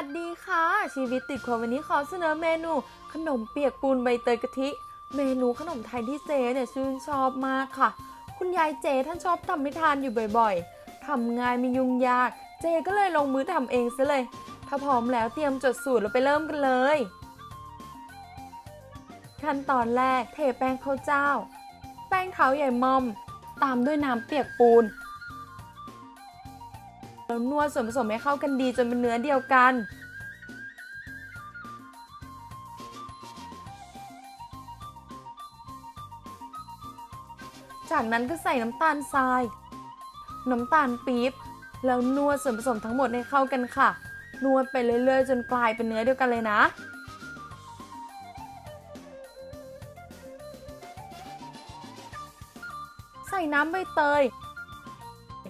วัสดีค่ะ ชีวิตติดครัววันนี้ขอเสนอเมนูขนมเปียกปูนใบเตยกะทิ เมนูขนมไทยที่เจเนี่ยชื่นชอบมากค่ะ คุณยายเจท่านชอบทำให้ทานอยู่บ่อยๆทำง่ายม่ยุ่งยาก เจก็เลยลงมือทำเองซะเลย ถ้าพร้อมแล้วเตรียมจดสูตรแล้วไปเริ่มกันเลย ขั้นตอนแรกเทแป้งข้าวเจ้า แป้งเท้าใหญ่มอม ตามด้วยน้ำเปียกปูน แล้วนวดส่วนผสมให้เข้ากันดีจนเป็นเนื้อเดียวกัน จากนั้นก็ใส่น้ำตาลทราย น้ำตาลปี๊บ แล้วนวดส่วนผสมทั้งหมดให้เข้ากันค่ะ นวดไปเรื่อยๆ จนกลายเป็นเนื้อเดียวกันเลยนะใส่น้ำใบเตย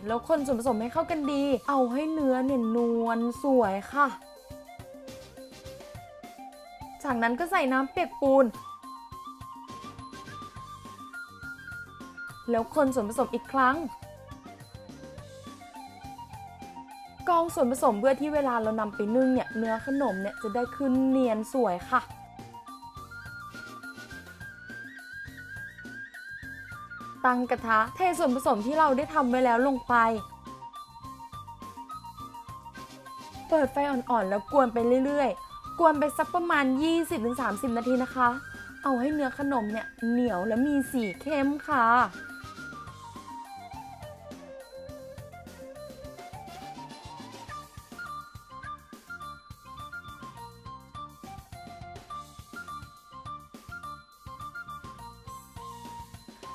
แล้วคนส่วนผสมให้เข้ากันดี เอาให้เนื้อเนี่ยนวลสวยค่ะ จากนั้นก็ใส่น้ำเปียกปูน แล้วคนส่วนผสมอีกครั้งกองส่วนผสมเพื่อที่เวลาเรานำไปนึ่งเนี่ยเนื้อขนมเนี่ยจะได้ขึ้นเนียนสวยค่ะ ตั้งกระทะ เทส่วนผสมที่เราได้ทำไว้แล้วลงไป เปิดไฟอ่อนๆ แล้วกวนไปเรื่อยๆ กวนไปสักประมาณ 20-30 นาทีนะคะ เอาให้เนื้อขนมเนี่ยเหนียวและมีสีเข้มค่ะ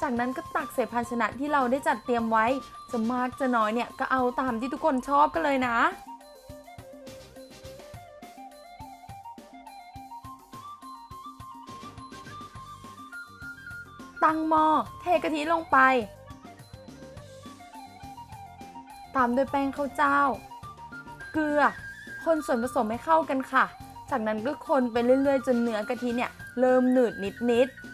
จากนั้นก็ตักใส่ภาชนะที่เราได้จัดเตรียมไว้ จะมากจะน้อยเนี่ยก็เอาตามที่ทุกคนชอบกันเลยนะตั้งหม้อเทกะทิลงไป ตามด้วยแป้งข้าวเจ้า เกลือ คนส่วนผสมให้เข้ากันค่ะ จากนั้นก็คนไปเรื่อยๆ จนเนื้อกะทิเนี่ยเริ่มหนืดนิดๆ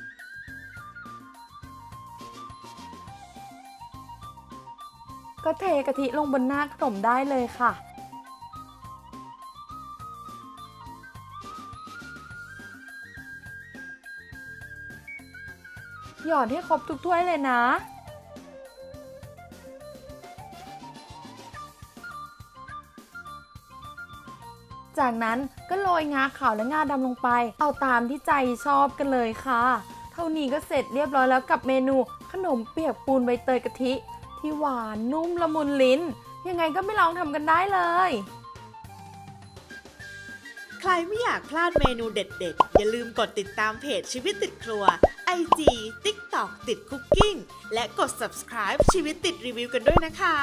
ก็เทกะทิลงบนหน้าขนมได้เลยค่ะหยอดให้ครบทุกถ้วยเลยนะ จากนั้นก็โรยงาขาวและงาดำลงไป เอาตามที่ใจชอบกันเลยค่ะ เท่านี้ก็เสร็จเรียบร้อยแล้วกับเมนูขนมเปียกปูนใบเตยกะทิ ที่หวานนุ่มละมุนลิ้น ยังไงก็ไม่ลองทำกันได้เลย ใครไม่อยากพลาดเมนูเด็ดๆ อย่าลืมกดติดตามเพจชีวิตติดครัว IG TikTok ติดคุกกิ้ง และกด subscribe ชีวิตติดรีวิวกันด้วยนะคะ